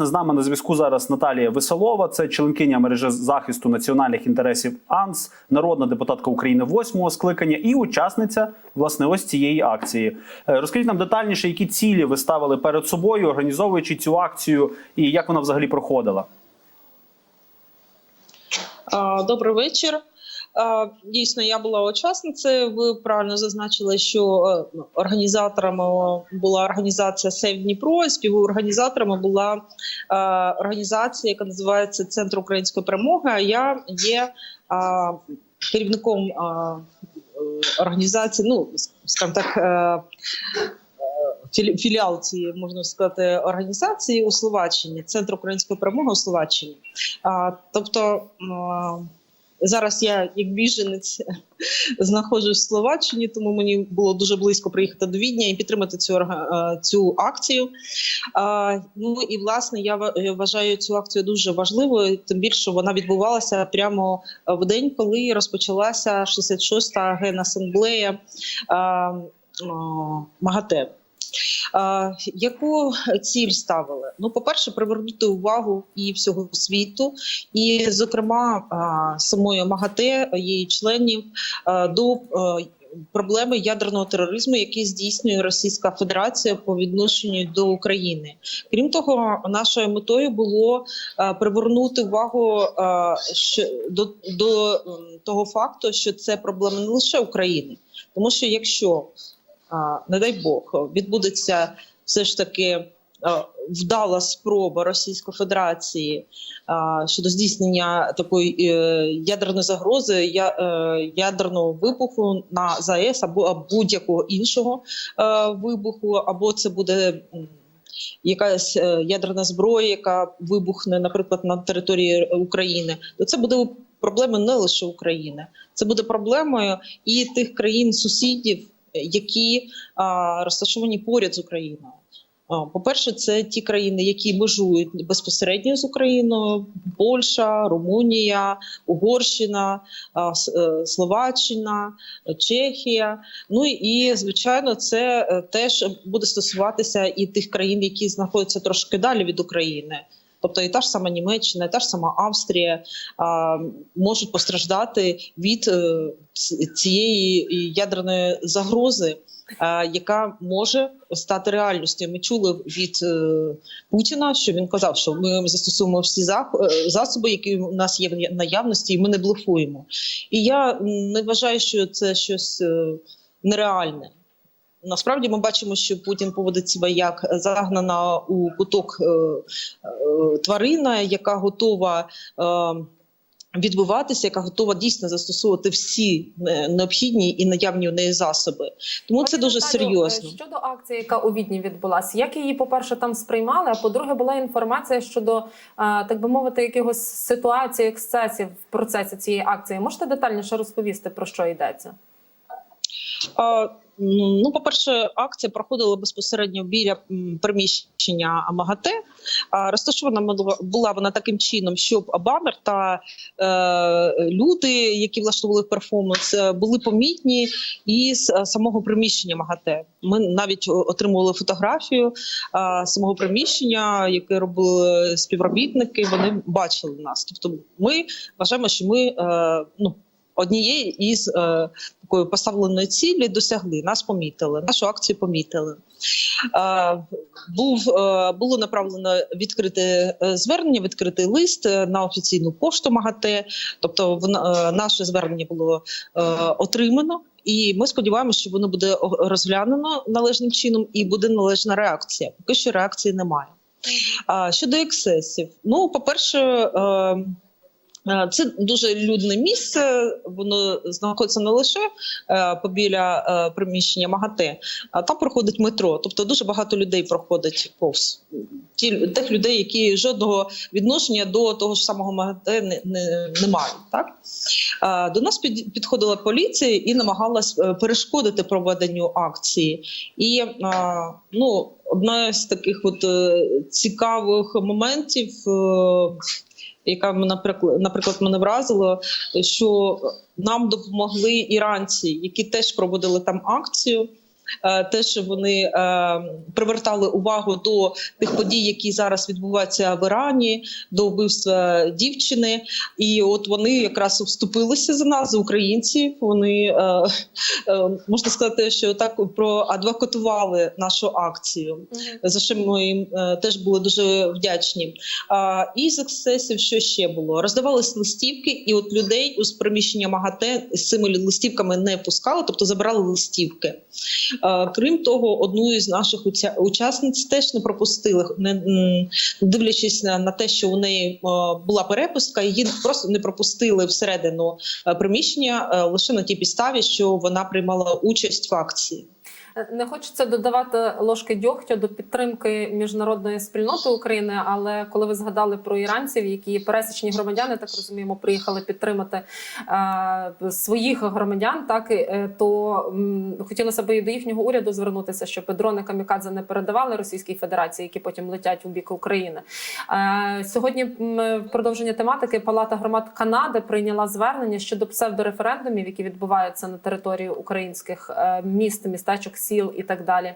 власне з нами на зв'язку зараз Наталія Веселова, це членкиня мережі захисту національних інтересів АНС, народна депутатка України восьмого скликання і учасниця власне ось цієї акції. Е, Розкажіть нам детальніше, які цілі ви ставили перед собою, організовуючи цю акцію, і як вона взагалі проходила. Добрий вечір. Дійсно, я була учасницею. Ви правильно зазначили, що е, організаторами була організація Сейв Дніпро, співорганізаторами була е, організація, яка називається Центр української перемоги. Я є керівником організації, ну скажімо так. е, Філіал цієї можна сказати організації у Словаччині, Центр української перемоги у Словаччині. Тобто зараз я як біженець знаходжусь в Словаччині, тому мені було дуже близько приїхати до Відня і підтримати цю е, цю акцію. Ну і власне я вважаю цю акцію дуже важливою, тим більше вона відбувалася прямо в день, коли розпочалася 66-та генасамблея а, МАГАТЕ. Яку ціль ставили? Ну, по-перше, привернути увагу і всього світу, і, зокрема, самої МАГАТЕ, її членів до проблеми ядерного тероризму, який здійснює Російська Федерація по відношенню до України. Крім того, нашою метою було привернути увагу до, до того факту, що це проблема не лише України, тому що якщо не дай Бог, відбудеться все ж таки вдала спроба Російської Федерації щодо здійснення такої е, ядерної загрози, е, ядерного вибуху на ЗАЕС або будь-якого іншого е, вибуху, або це буде. Якась е, ядерна зброя, яка вибухне, наприклад, на території України, то це буде проблемою не лише України, це буде проблемою і тих країн-сусідів, які розташовані поряд з Україною. По-перше, це ті країни, які межують безпосередньо з Україною: Польща, Румунія, Угорщина, е, Словаччина, Чехія. Ну і звичайно, це е, теж буде стосуватися і тих країн, які знаходяться трошки далі від України. Тобто і та ж сама Німеччина, і та ж сама Австрія а, можуть постраждати від е, цієї ядерної загрози, а, яка може стати реальністю. Ми чули від е, Путіна, що він казав, що ми застосуємо всі е, засоби, які у нас є в наявності, і ми не блефуємо. І я не вважаю, що це щось е, нереальне. Насправді ми бачимо, що Путін поводить себе як загнана у куток е, е, тварина, яка готова е, відбуватися, яка готова дійсно застосовувати всі необхідні і наявні у неї засоби. Тому це дуже Наталю, серйозно. Щодо акції, яка у Відні відбулася, як її, по-перше, там сприймали, а по-друге, була інформація щодо, так би мовити, якихось ситуацій, ексцесів в процесі цієї акції. Можете детальніше розповісти, про що йдеться? А, Ну, по-перше, акція проходила безпосередньо біля приміщення МАГАТЕ. Розташована була вона таким чином, щоб банер та е, люди, які влаштовували перформанс, е, були помітні із е, самого приміщення МАГАТЕ. Ми навіть отримували фотографію е, самого приміщення, яке робили співробітники. Вони бачили нас. Тобто, ми вважаємо, що ми е, ну. Однієї із е, такої поставленої цілі досягли. Нас помітили, нашу акцію помітили. Е, був е, було направлено відкрите е, звернення, відкритий лист е, на офіційну пошту МАГАТЕ. Тобто, вона- е, наше звернення було е, отримано. І ми сподіваємося, що воно буде розглянено належним чином і буде належна реакція. Поки що реакції немає. А щодо ексцесів, ну по-перше, е, е, це дуже людне місце. Воно знаходиться не лише е, побіля е, приміщення МАГАТЕ, а там проходить метро. Тобто дуже багато людей проходить повз ті тих людей, які жодного відношення до того ж самого МАГАТЕ не, не, не мають. Так Е, до нас під, підходила поліція і намагалась е, перешкодити проведенню акції. І е, ну, одна з таких от е, цікавих моментів, е, яка наприклад, наприклад, мене вразила, що нам допомогли іранці, які теж проводили там акцію. Е, те, що вони е, привертали увагу до тих подій, які зараз відбуваються в Ірані, до вбивства дівчини. І от вони якраз вступилися за нас, за українців. Вони е, е, можна сказати, що так проадвокатували нашу акцію за що ми їм е, теж були дуже вдячні. І з ексцесів, що ще було? Роздавались листівки, і от людей у приміщення МАГАТЕ з цими листівками не пускали, тобто забирали листівки. Крім того, одну із наших учасниць теж не пропустили, не дивлячись на, те, що у неї була перепустка, її просто не пропустили всередину е, приміщення е, лише на тій підставі, що вона приймала участь в акції. Не хочеться додавати ложки дьогтю до підтримки міжнародної спільноти України, але коли ви згадали про іранців, які пересічні громадяни, так розуміємо, приїхали підтримати е, своїх громадян, так е, то м, хотілося б і до їхнього уряду звернутися, щоб дрони камікадзе не передавали Російській Федерації, які потім летять у бік України. Е, сьогодні в продовження тематики Палата громад Канади прийняла звернення щодо псевдореферендумів, які відбуваються на території українських е, міст, містечок, сіл і так далі,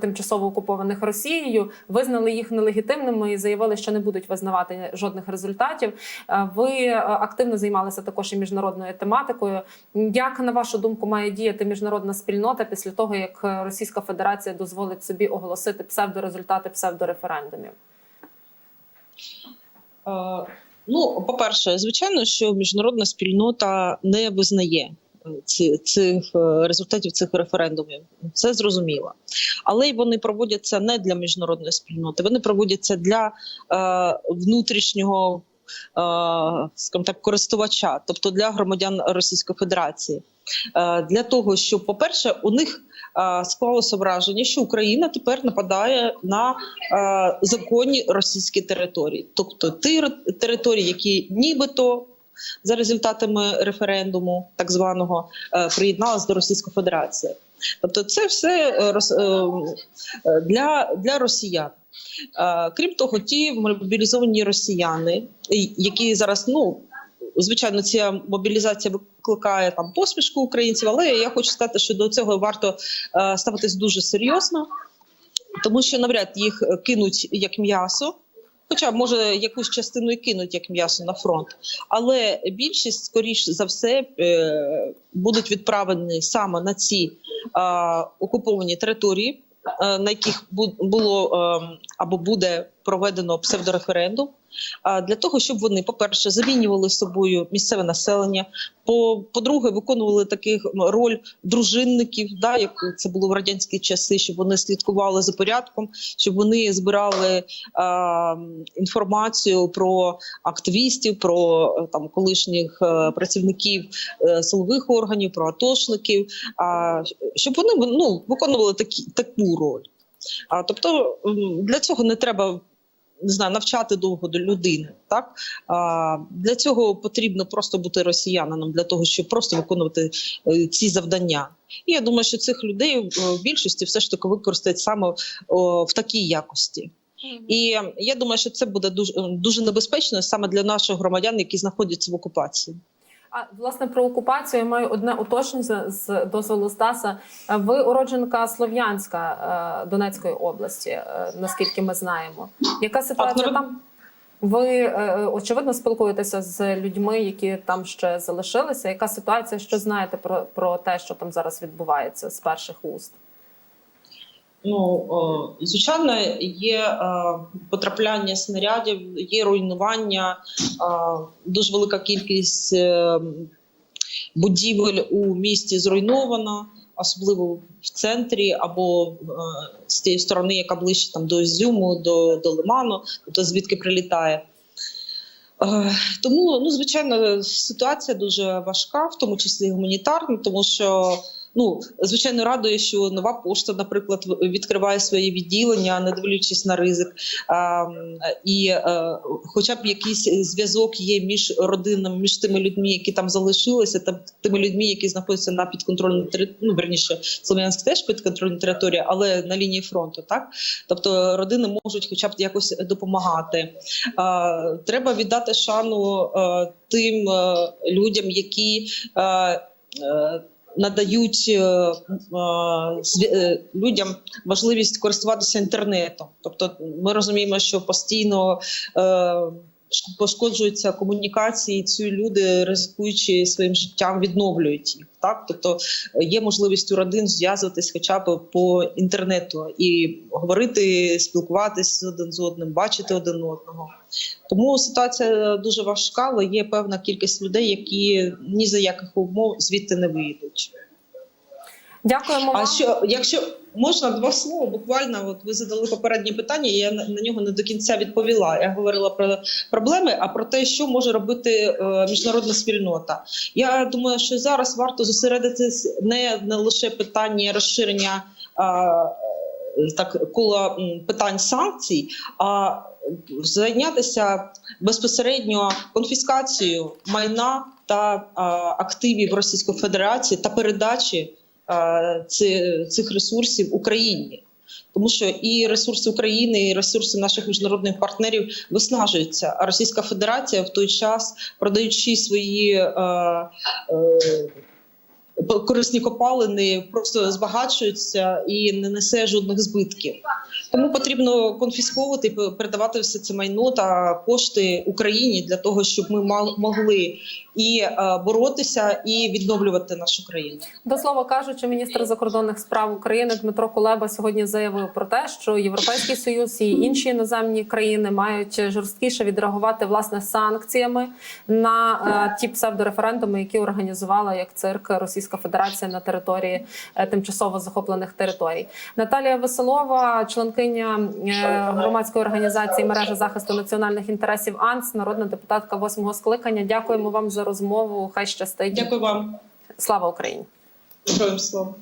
тимчасово окупованих Росією. Визнали їх нелегітимними і заявили, що не будуть визнавати жодних результатів. Е, Ви е, активно займалися також і міжнародною тематикою. Як на вашу думку має діяти міжнародна спільнота після того, як е, Російська Федерація дозволить собі оголосити псевдорезультати псевдореферендумів? Ну, по-перше, звичайно, що міжнародна спільнота не визнає цих е, результатів цих референдумів. Це зрозуміло. Але й вони проводяться не для міжнародної спільноти, вони проводяться для е, внутрішнього. е, Скажімо так, користувача, тобто для громадян Російської Федерації, Е, для того, щоб, по-перше, у них склалося враження, що Україна тепер нападає на законні російські території, тобто ті території, які нібито за результатами референдуму, так званого, е, приєдналися до Російської Федерації. Тобто, це все е, е, для, для росіян. Крім того, ті мобілізовані росіяни, які зараз ну. Звичайно, ця мобілізація викликає там посмішку українців, але я хочу сказати, що до цього варто ставитись дуже серйозно, тому що навряд їх кинуть як м'ясо. Хоча може якусь частину і кинуть як м'ясо на фронт, але більшість, скоріш за все, е, будуть відправлені саме на ці окуповані території, е, на яких бу- було е, або буде проведено псевдореферендум, для того, щоб вони, по-перше, замінювали собою місцеве населення, по- по-друге, виконували таких роль дружинників, да, як це було в радянські часи, щоб вони слідкували за порядком, щоб вони збирали а, інформацію про активістів, про е, там колишніх е, працівників е, силових органів, про атошників, а, щоб вони ну, виконували такі, таку роль. А, тобто для цього не треба не знаю, навчати довго до людини. Так а, для цього потрібно просто бути росіянином для того, щоб просто виконувати е, ці завдання. І я думаю, що цих людей е, в більшості все ж таки використають саме о, в такій якості. І я думаю, що це буде дуже дуже небезпечно саме для наших громадян, які знаходяться в окупації. А власне про окупацію я маю одне уточнення з дозволу Стаса. Ви уродженка Слов'янська е, Донецької області, е, наскільки ми знаємо. Яка ситуація ну, там? Ви е, очевидно спілкуєтеся з людьми, які там ще залишилися. Яка ситуація? Що знаєте про, про те, що там зараз відбувається з перших уст? Ну звичайно, є е, потрапляння снарядів, є руйнування, е, дуже велика кількість е, будівель у місті зруйнована, особливо в центрі або е, з тієї сторони, яка ближче там до Ізюму, до, до Лиману, тобто звідки прилітає. Е, Тому, ну, звичайно, ситуація дуже важка, в тому числі гуманітарна, тому що ну, звичайно, радує, що нова пошта, наприклад, відкриває своє відділення, не дивлячись на ризик. А, і е, хоча б якийсь зв'язок є між родинами, між тими людьми, які там залишилися, та тими людьми, які знаходяться на підконтрольній території, ну, верніше, Слов'янськ теж підконтрольна територія, але на лінії фронту, так? Тобто родини можуть хоча б якось допомагати. А, треба віддати шану е, тим е, людям, які. е, надають е, е, е, людям можливість користуватися інтернетом. Тобто, ми розуміємо, що постійно пошкоджуються комунікації, ці люди, ризикуючи своїм життям, відновлюють їх. Так, тобто е, є можливість у родин зв'язуватись хоча б по інтернету і говорити, спілкуватись один з одним, бачити один одного. Тому ситуація дуже важка, але є певна кількість людей, які ні за яких умов звідти не виїдуть. Дякуємо А вам. що, якщо можна два слова, буквально, от ви задали попереднє питання, і я на, нього не до кінця відповіла. Я говорила про проблеми, а про те, що може робити е, міжнародна спільнота. Я думаю, що зараз варто зосередитись не на лише питанні розширення. Так, коло питань санкцій, а зайнятися безпосередньо конфіскацією майна та а, активів Російської Федерації та передачі цих ресурсів Україні. Тому що і ресурси України, і ресурси наших міжнародних партнерів виснажуються. А Російська Федерація в той час, продаючи свої е, е, корисні копалини, просто збагачується і не несе жодних збитків. Тому потрібно конфісковувати передавати все це майно та кошти Україні для того, щоб ми могли і е, боротися, і відновлювати нашу країну. До слова кажучи, міністр закордонних справ України Дмитро Кулеба сьогодні заявив про те, що Європейський Союз і інші іноземні країни мають жорсткіше відреагувати власне санкціями на е, ті псевдореферендуми, які організувала як цирк Російська Федерація на території е, тимчасово захоплених територій. Наталія Веселова, членкиня е, громадської організації мережа захисту національних інтересів АНС, народна депутатка восьмого скликання. Дякуємо вам за розмову. Хай щастить. Дякую вам. Слава Україні. Героям слава.